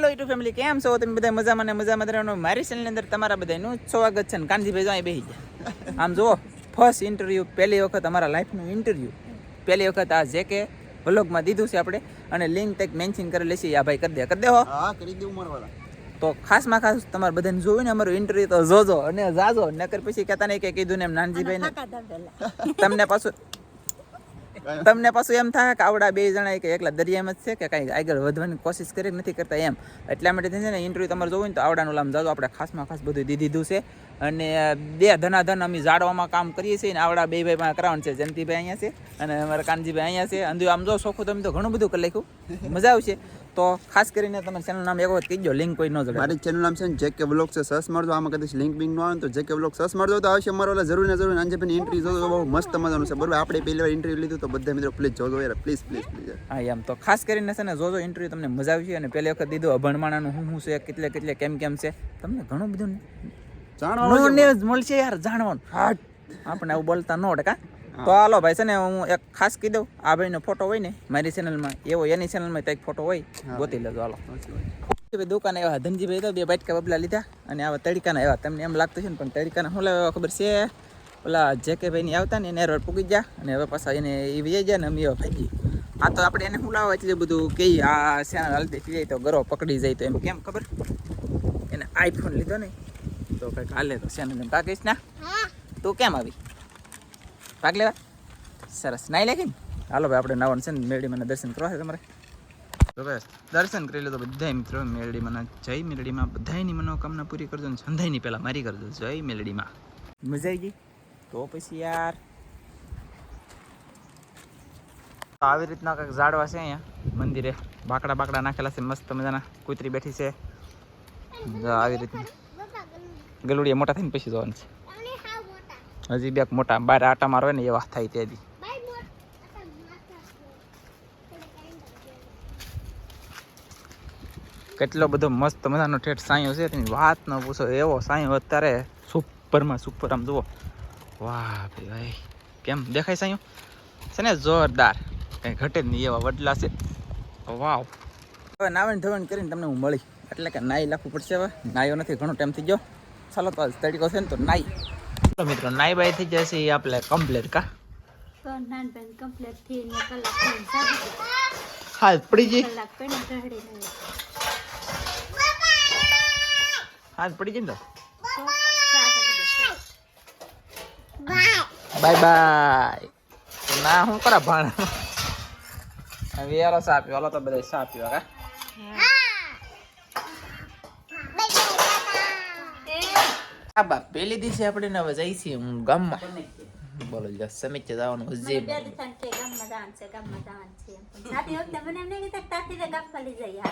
Hello YouTube family કેમ છો? તમે બધા મજામાં ને મજામાં રહેવાનું મારી ચેનલની અંદર તમારા બધાનું સ્વાગત છે ને કાનજીભાઈ જો અહીં બેસી ગયા. આમ જુઓ ફર્સ્ટ ઇન્ટરવ્યૂ પહેલી વખત અમારા લાઈફનું ઇન્ટરવ્યૂ પહેલી વખત આ જે કે વ્લોગમાં દીધું છે આપણે અને લિંક કંઈક મેન્શન કરેલી છે આ ભાઈ કરી દે કરી દેહો હા. તો ખાસમાં ખાસ તમારે બધાને જોયું ને અમારું ઇન્ટરવ્યૂ તો જોજો અને જાજો. નકર પછી કહેતા નહીં કે કીધું ને એમ નાનજીભાઈ ને તમને પાછું તમને પાછું એમ થાય કે આવડા બે જણા કે એકલા દરિયામાં જ છે કે કાંઈ આગળ વધવાની કોશિશ કરી નથી કરતા એમ. એટલા માટે છે ને ઇન્ટરવ્યૂ તમારે જોવું ને તો આવડાનું લામ જાજો. આપણે ખાસમાં ખાસ બધું દીધું છે. અને બે ધનાધન અમે જાડવામાં કામ કરીએ છીએ ને આવડા બે ભાઈ પાસે કરાવવાનું છે. જયંતિભાઈ અહીંયા છે અને અમારા કાનજીભાઈ અહીંયા છે. અંધુ આમ જો સોખું તમે તો ઘણું બધું કરી લખ્યું મજા આવશે. તો ખાસ કરીને તમે ચેનલ નામ એક વખત કહીજો લિંક કોઈ ન જડે મારી ચેનલ નામ છે ને જે કે વ્લોગ છે સર્ચ મારજો. આમાં કદાચ લિંક બિંક ન આવે તો જે કે વ્લોગ સર્ચ મારજો. તો આવશે મારો ઓલા જરૂર ને જરૂર અંજેભાઈ એન્ટ્રી જોજો. બહુ મસ્ત મજાનું છે. બરોબર? આપણે પહેલી વાર ઇન્ટરવ્યુ લીધું તો બધા મિત્રો પ્લીઝ જોજો યાર. પ્લીઝ પ્લીઝ પ્લીઝ હા એમ. તો ખાસ કરીને છે ને જોજો ઇન્ટરવ્યુ તમને મજા આવશે અને પહેલી વખત દીધું અભણમાણાનું શું શું છે કેટલે કેટલે કેમ કેમ છે. તમને ઘણું બધું જાણવા મળશે યાર જાણવાનું. આપણે આવું બોલતા નો કા? તો હાલો ભાઈ છે ને હું એક ખાસ કહી દઉં આ ભાઈનો ફોટો હોય ને મારી ચેનલમાં એવો એની ચેનલમાં કંઈક ફોટો હોય ગોતી લેજો હાલો. ભાઈ દુકાન આવ્યા ધનજીભાઈ તો બે બાટકા બબલા લીધા અને આવા તડકાના આવ્યા તમને એમ લાગતું છે ને પણ તડકાના શું લાવ્યા ખબર છે? ઓલા જે કે ભાઈની આવતા ને એને રોડ પૂગી ગયા અને હવે પાછા એને એ વી ગયા ને અમે એવા ભાઈ આ તો આપણે એને શું લાવવા એટલે બધું કે આ શેના હાલતી થઈ જાય તો ગરો પકડી જાય તો એમ કેમ ખબર? એને આઈફોન લીધો ને તો કંઈક હાલે તો શેના કાકીશ ના. તું કેમ આવી? ભાગ લેવા? સરસ. નાઈ ને? હાલો ભાઈ, આપણે નાવાનું છે ને મેરડી મને દર્શન કરવા છે તમારે. તો ભાઈ દર્શન કરી લો તો બધા મિત્રો મેરડી મને જય મેરડીમાં. બધાની મનોકામના પૂરી કરજો ને સંધાઈની પહેલાં મારી કરજો. જય મેરડીમાં. મજા આવી ગઈ? તો પછી યાર. આવી રીતના કંઈક ઝાડવા છે અહીંયા, મંદિરે. બાકડા બાકડા નાખેલા છે, મસ્ત મજાના. કૂતરી બેઠી છે. આવી રીતના. ગલુડિયા મોટા થઈને પછી જવાનું છે. હજી બે મોટા બાર આટા મારવે ને એવા થાય ત્યાંથી. કેટલો બધો મસ્ત મજાનો ઠેઠ સાંયો છે તેની વાત ન પૂછો. એવો સાંયો અત્યારે સુપરમાં સુપર આમ જુઓ. વાહ ભાઈ ભાઈ કેમ? દેખાય સાંયો? છે ને જોરદાર. કંઈ ઘટે જ નહીં એવા વડલા છે. વાવ. હવે નાવણ ધવણ કરીને તમને હું મળી. એટલે કે નાઈ લાખવું પડશે હવે. નાયો નથી ઘણો ટાઈમ થઈ ગયો. ચાલો તો તડકો છે ને તો નાઈ. તો મિત્રો નાઈ બાય થઈ જશે એ આપણે કમ્પ્લીટ કા? હા પડી નહીં હા પડી ગઈ? ને. Bye bye. ના હું કરા ભાણ હવે યારો સા હાલો તો બધા સાપ્યો કા? હા બા પેલી દિવસે આપણે નવા જઈ છીએ હું ગામમાં બોલો જો સમીચે જવાનું હજી બે દિવસાને કે ગામમાં જવાનું છે, ગામમાં જવાનું છે એમ. વખતે મને એમ નહીં કીધું કે ગામમાં લઈ જઈએ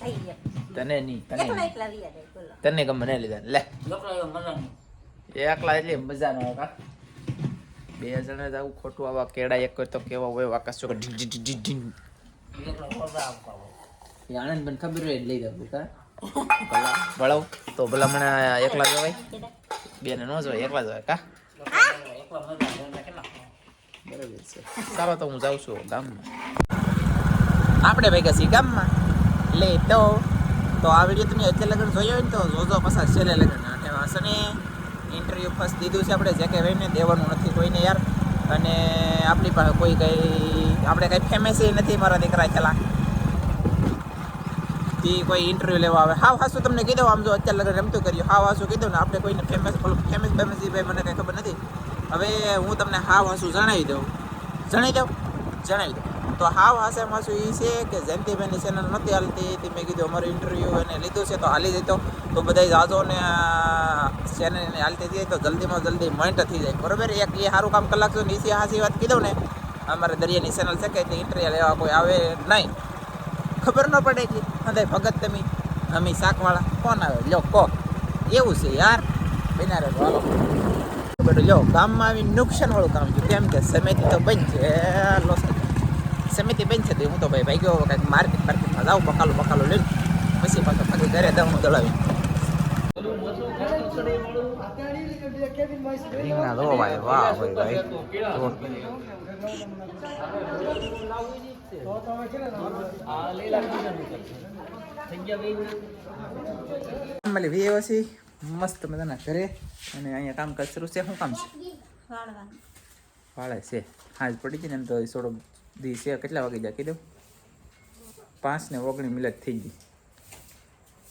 જઈએ. તને નહીં તને એકલા નહીં. જાય, બોલો. તને ગમે નહીં લીધા લે એકલા એટલે મજા ન આવે કા બે જણા જવું ખોટું આવા કેળા એક તો કેવા હોય આકાશ ચોક ઢીંગ ઢીંગ ઢીંગ ઢીંગ. આણંદ પણ ખબર હોય લઈ જવું કા ભલાવ. તો ભલા મને એકલા જવાય? બેને ન જવાય, એકલા જવાય કા? બરાબર છે સારો તો હું જાઉં છું ગામમાં. આપણે ભેગા છીએ ગામમાં. લે, તો તો આ વીડિયો તમે અત્યારે લગન જોયો હોય ને તો જોજો પાછા છેલ્લે લગન. અને વાસને ઇન્ટરવ્યૂ ફર્સ્ટ દીધું છે આપણે, જે કે ભાઈને દેવાનું નથી કોઈને યાર. અને આપણી પાસે કોઈ કંઈ આપણે કંઈ ફેમસ નથી મારા દીકરા છેલ્લા. તી કોઈ ઇન્ટરવ્યૂ લેવા આવે. હાવ હાસું તમને કીધું આમ જો અત્યારે લગન રમતું કર્યું. હાવ હાસું કીધું ને, આપણે કોઈને ફેમસ ફેમસ ફેમસ ભાઈ મને કંઈ ખબર નથી. હવે હું તમને હાવ હાસું જણાવી દઉં. જણાવી દઉં? જણાવી દઉં. તો હાવ હાસે હાસું એ છે કે જયંતિભાઈની ચેનલ નથી હાલતી. તે મેં કીધું અમારું ઇન્ટરવ્યૂ એને લીધું છે, તો હાલી જતો તો બધા જાજો ને ચેનલ એને હાલતી જાય તો જલ્દીમાં જલ્દી મોઈન્ટ થઈ જાય. બરોબર? એક એ સારું કામ કલાક ને એ હાસી વાત કીધું ને. અમારે દરિયાની ચેનલ છે કે ઇન્ટરવ્યૂ લેવા કોઈ આવે નહીં. ખબર ન પડે કે હંધાય ભગત તમે અમે શાકવાળા. કોણ આવે? લ્યો કો. એવું છે યાર. બેના રે હાલો. બેટો લ્યો ગામમાં આવીને નુકસાન વાળું કામ છે. કેમ કે સમિતિ તો બંધ છે. લોસ સમિતિ બંધ છે તો હું તો ભાઈ ભાઈ ગયો કાંઈક માર્કેટ માર્કેટમાં જાઉં બકાલો બકાલો લઈને. પછી પાછો પાછી ઘરે દવાનું દળાવી રીંગણા જો ભાઈ વાહ. ભાઈ ભાઈ વી આવ્યા છીએ મસ્ત મજાના ઘરે. અને અહીંયા કામકાજ શરૂ છે. શું કામ છે? વાળે છે. હાજ પડી ગઈ ને એમ તો થોડો દી છે. કેટલા વાગે જાય કીધું? પાંચ ને ઓગણી મિનિટ થઈ ગઈ.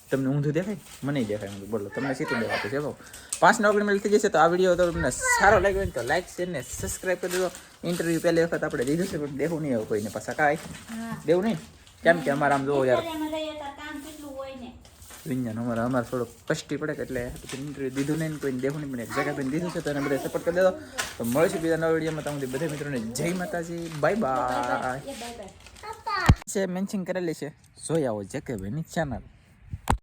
તમને ઊંધું દેખાય? મને દેખાય ઊંધું. બોલો તમને સીધું દેખાતું છે બહુ પાંચ નોકરી મળી થઈ જશે તો આ વીડિયો તો તમને સારો લાગ્યો તો લાઈક શેર ને સબસ્ક્રાઈબ કરી દો ઇન્ટરવ્યૂ પહેલી વખત આપણે દીધું છે પણ દેવું નહીં આવું કોઈને પાછા કાંઈ. દેવું નહીં? કેમ કે અમારે આમ જોવો યાર. વિજ્ઞાન અમારે અમારે થોડુંક કષ્ટી પડે એટલે ઇન્ટરવ્યૂ દીધું નહીં કોઈ કોઈને દેવું નહીં પણ એક જગ્યા પર દીધું છે તો એને બધા સપોર્ટ કરી દેજો. તો મળશું બીજા નવા વિડીયોમાં તમને બધા મિત્રોને જય માતાજી. બાય બાય બાય બાય છે મેન્શન કરેલી છે. જોઈ આવો જે કે ભાઈની ચેનલ